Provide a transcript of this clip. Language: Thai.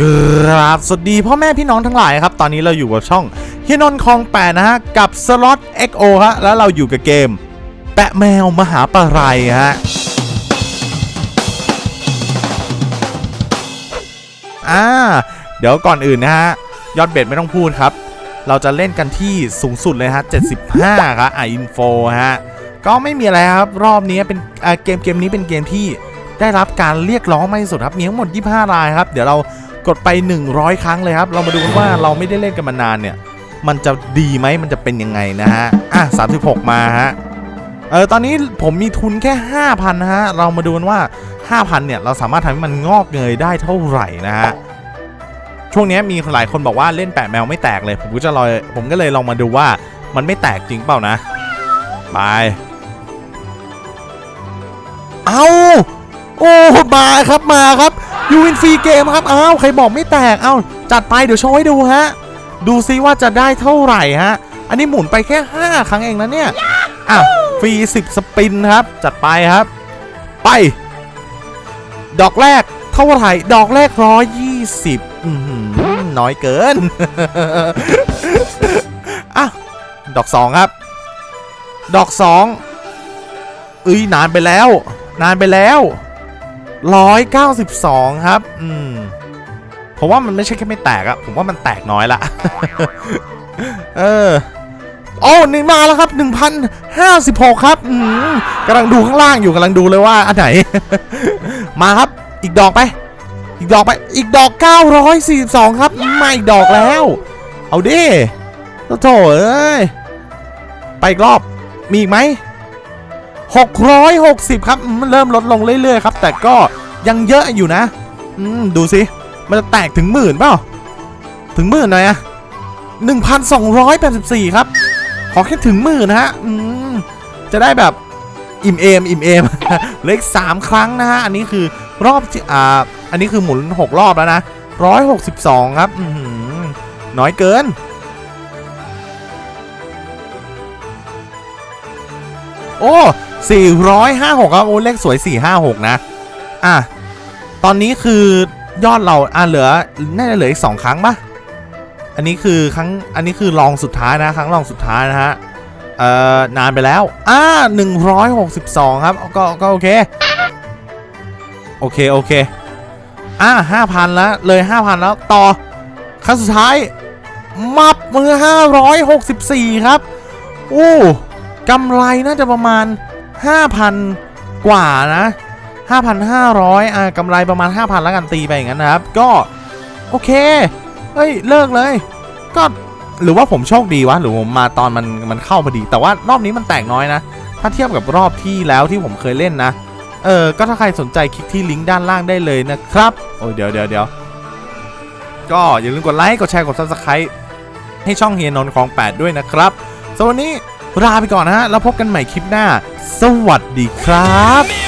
กราบสวัสดีพ่อแม่พี่น้องทั้งหลายครับ ตอนนี้เราอยู่กับช่องเฮียนนท์คลองแปดนะฮะ กับสล็อต XO ฮะ แล้วเราอยู่กับเกม แปะแมวมหาปะไรฮะอ่าเดี๋ยวก่อนอื่นนะฮะ ยอดเบ็ดไม่ต้องพูดครับ เราจะเล่นกันที่สูงสุดเลยฮะ 75 ครับอ่าอินโฟฮะ ก็ไม่มีอะไรครับ รอบนี้เป็นเกมเกมนี้เป็นเกมที่ได้รับการเรียกร้องไม่สุดครับ มีทั้งหมด 25 รายครับ เดี๋ยวเรา กดไป 100 ครั้งเลยครับ เรามาดูกันว่าเราไม่ได้เล่นกันมานานเนี่ย มันจะดีไหมมันจะเป็นยังไงนะฮะ อะ 36 มาฮะ เออ ตอนนี้ผมมีทุนแค่ 5,000นะฮะ เรามาดูกันว่า 5,000 เนี่ย เราสามารถทำให้มันงอกเงยได้เท่าไหร่นะฮะ ช่วงนี้มีหลายคนบอกว่าเล่นแปะแมวไม่แตกเลย ผมก็จะลอยผมก็เลยลองมาดูว่ามันไม่แตกจริงเปล่านะ ไปเอาโอ้ มาครับ มาครับ ยูวินฟรีเกมครับอ้าวใครบอกไม่แตกเอ้าจัดไปเดี๋ยวโชว์ให้ดูฮะ ดูซิว่าจะได้เท่าไหร่ฮะ อันนี้หมุนไปแค่ 5 ครั้งเองนะเนี่ยอะฟรี 10 สปินครับ จัดไปครับ ไป ดอกแรกเท่าไหร่ ดอกแรก120อือหือน้อยเกินอะดอก2ครับ ดอก2เอ้ยนานไปแล้ว นานไปแล้ว 192 ครับ อืม ผมว่ามันไม่ใช่แค่ไม่แตกอะผมว่ามันแตกน้อยละ เออ โอ้นี่มาแล้วครับ 1,056 ครับ อืมกำลังดูข้างล่างอยู่กำลังดูเลยว่าอันไหน มาครับ อีกดอกไป อีกดอกไป อีกดอก 942 ครับมาอีกดอกแล้ว เอาดิโถ่เอ้ย ไปอีกรอบ มีอีกไหม 660 ครับเริ่มลดลงเรื่อยๆครับ แต่ก็ยังเยอะอยู่นะอืมดูสิ มันจะแตกถึงหมื่นเปล่า ถึงหมื่นหน่อยอะ1,284 ครับ ขอแค่ถึงหมื่นนะฮะอืมจะได้แบบอิ่มเอมอิ่มเอมเล็กสามครั้งนะฮะ อันนี้คือรอบอ่าอันนี้คือหมุน 6 รอบแล้วนะ 162 ครับอืน้อยเกินโอ้ 456ครับโอ้เลขสวย 456 นะ อะ ตอนนี้คือยอดเราอะเหลือน่าจะเหลืออีก 2 ครั้งปะอันนี้คือครั้งอันนี้คือลองสุดท้ายนะ ครั้งลองสุดท้ายนะฮะเอ่อนานไปแล้ว อ่า162 ครับ ก็ก็โอเค โอเค โอเค อ่า5,000 แล้ว เลย 5,000 แล้วต่อครั้งสุดท้าย มับมือ 564 ครับ โอ้กำไรน่าจะประมาณ 5,000 กว่านะ 5,500 อ่ากำไรประมาณ 5,000 แล้วกันตีไปอย่างนั้นนะครับ ก็โอเค เฮ้ย เลิกเลย ก็หรือว่าผมโชคดีวะ หรือผมมาตอนมันมันเข้าพอดี แต่ว่ารอบนี้มันแตกน้อยนะ ถ้าเทียบกับรอบที่แล้วที่ผมเคยเล่นนะ เออ ก็ถ้าใครสนใจคลิกที่ลิงก์ด้านล่างได้เลยนะครับ โอ้ยเดี๋ยวเดี๋ยวเดี๋ยวก็อย่าลืมกดไลค์ กดแชร์ กด subscribe ให้ช่องเฮียนนท์ของ 8 ด้วยนะครับสำหรับวันนี้ ลาไปก่อนนะฮะแล้วพบกันใหม่คลิปหน้า สวัสดีครับ